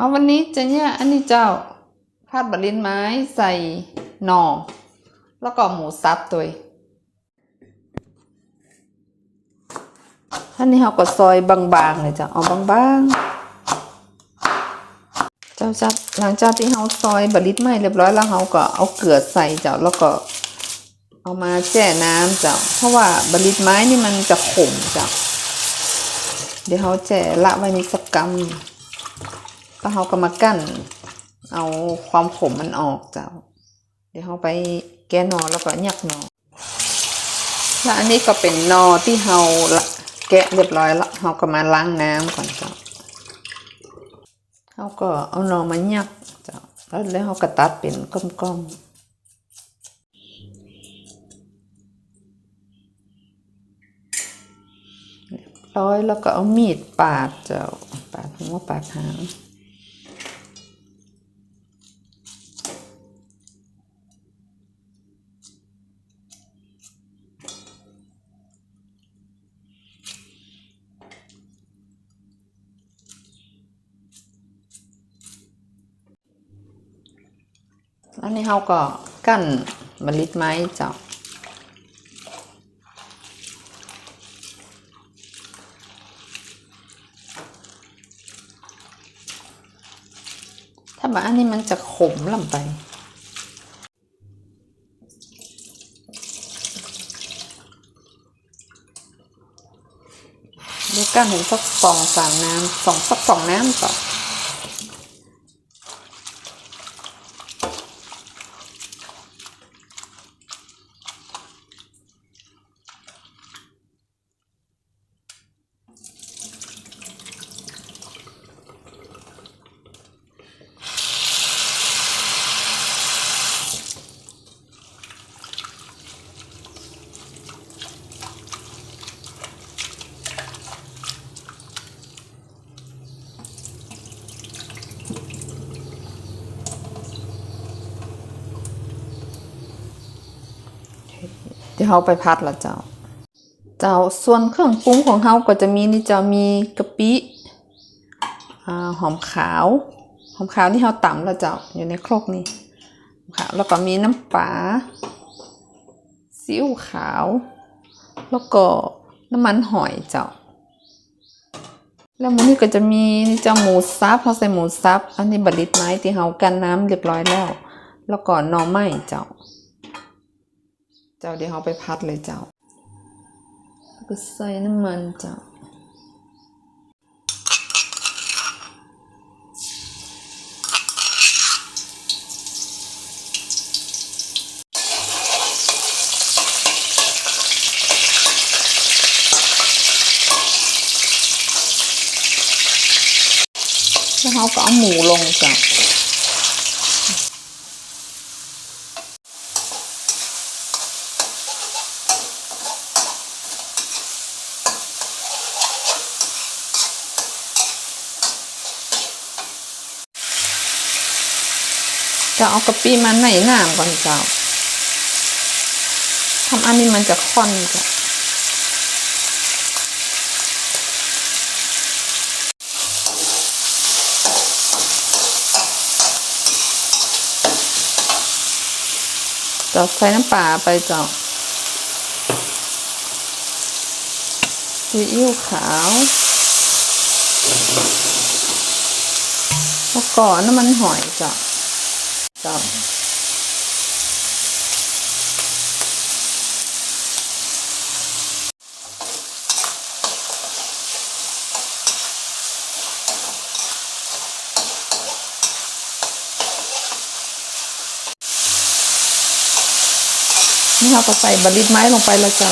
เอาวันนี้จะเนี่ยอันนี้เจ้าพาดบะลินไม้ใส่หน่อ แล้วก็หมูสับตัวอันนี้เราก็ซอยบางๆเลยจ้ะเอาบางๆ เจ้าจับหลังจากที่เราซอยบะลิดไม้เรียบร้อยแล้วเราก็เอาเกลือใส่เจ้าแล้วก็เอามาแช่น้ำเจ้าเพราะว่าบะลิดไม้นี่มันจะขมเจ้าเดี๋ยวเราแช่ละไว้ในสักกำ แล้วเราก็มากั้น เอาความขมมันออกเจ้า เดี๋ยวเราไปแกะนอแล้วก็ยักหนอแล้วอันนี้ก็เป็นนอที่เราละแกะเรียบร้อยแล้วเราก็มาล้างน้ำก่อนเจ้าเราก็เอานอมายักเจ้าแล้วแล้วเราก็ตัดเป็นก้อมๆเรียบร้อยแล้วก็เอามีดปาดเจ้าปาดหัวปาดหาง อันนี้เราก็กั้นมะลิดไม้เจ้าถ้าแบบอันนี้มันจะขมลำไปดูกั้นถึงสักสองสามน้ำสองสักสองน้ำต่อเดี๋ยวเราไปพัดละเจ้า เจ้าส่วนเครื่องปรุงของเราก็จะมีนี่เจ้ามีกะปิอหอมขาว หอมขาวที่เราตำล้วเจ้าอยู่ในครกนี่แล้วก็มีน้ำปลาซีอิ๊วขาว แล้วก็น้ำมันหอยเจ้า แล้วมันนี่ก็จะมีนี่เจ้าหมูซับเราใส่หมูซับ อันนี้บริดไม้ที่เรากันน้ำเรียบร้อยแล้ว แล้วก็หน่อไม้เจ้า เจ้าเดี๋ยวเราไปพัดเลยเจ้าก็ใส่น้ำมันเจ้าแล้วเขาก็เอาหมูลงจ้ะ จะเอากะปิมาไหนหนามก่อนเจ้าทำอันนี้มันจะค่อนจ้ะจ้าใส่น้ำปลาไปเจ้าซีอิ๊วขาวแล้วก็น้ำมันหอยจ้ะ จ้ะนี่เราก็ใส่บะลิดไม้ลงไปแล้วจ้ะ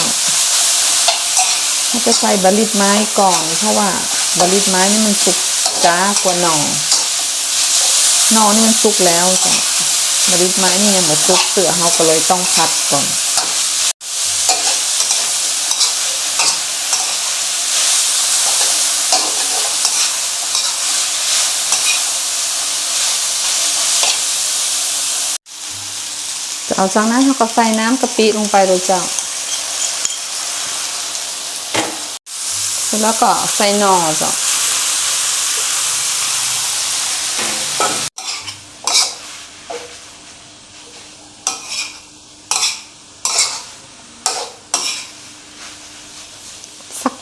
เราจะใส่บะลิดไม้ก่อน เพราะว่าบะลิดไม้นี่มันสุกจ้ากว่าหน่อ นอนี่มันสุกแล้วจ้ะมะลิดไม้นี่ยังไม่สุกเสือเราก็เลยต้องพัดก่อนจะเอาจากนั้นเราก็ใส่น้ำกะปิลงไปเลยจ้ะแล้วก็ใส่นอจ้ะ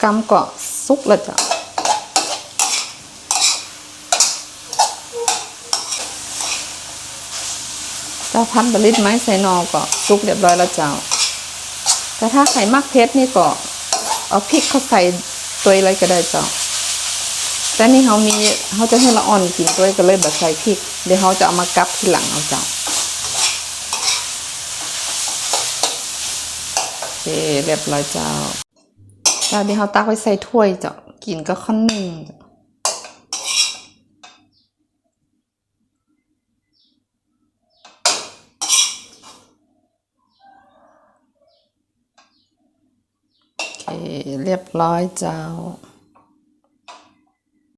กำก็สุกแล้วเจ้าเจ้าพันบลิตไม้ใส่นอก็สุกเรียบร้อยแล้วเจ้า แต่ถ้าไข่มักเพชรนี่ก็เอาพริกเข้าใส่ตัวอะไรก็ได้เจ้า แต่นี่เขามีเขาจะให้ละอ่อนกินด้วยก็เลยแบบใส่พริก เดี๋ยวเขาจะเอามากับทีหลังเอาเจ้าโอเคเรียบร้อยเจ้า เจ้าเดี๋ยวเราตักไว้ใส่ถ้วยจ้ะกินก็ข้นหนึ่งเจ้าโอเคเรียบร้อยเจ้า